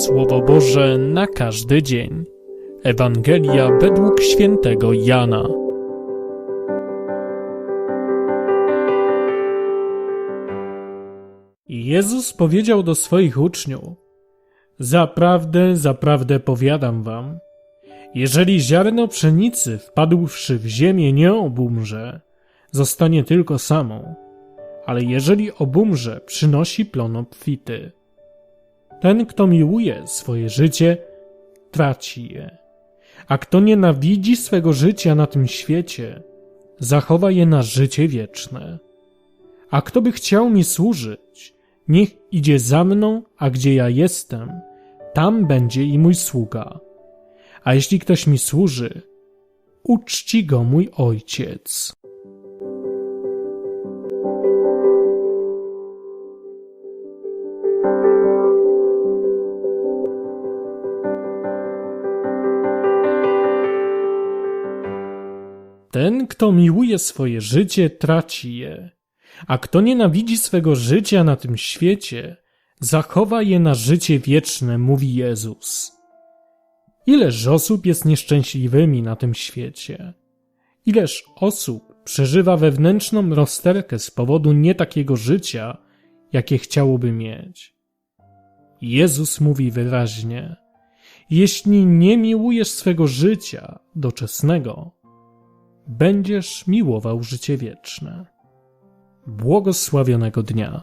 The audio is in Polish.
Słowo Boże na każdy dzień. Ewangelia według świętego Jana. Jezus powiedział do swoich uczniów: Zaprawdę, zaprawdę powiadam wam, jeżeli ziarno pszenicy wpadłszy w ziemię nie obumrze, zostanie tylko samą, ale jeżeli obumrze, przynosi plon obfity. Ten, kto miłuje swoje życie, traci je, a kto nienawidzi swego życia na tym świecie, zachowa je na życie wieczne. A kto by chciał mi służyć, niech idzie za mną, a gdzie ja jestem, tam będzie i mój sługa. A jeśli ktoś mi służy, uczci go mój ojciec. Ten, kto miłuje swoje życie, traci je, a kto nienawidzi swego życia na tym świecie, zachowa je na życie wieczne, mówi Jezus. Ileż osób jest nieszczęśliwymi na tym świecie? Ileż osób przeżywa wewnętrzną rozterkę z powodu nie takiego życia, jakie chciałoby mieć? Jezus mówi wyraźnie: Jeśli nie miłujesz swego życia doczesnego, będziesz miłował życie wieczne. Błogosławionego dnia.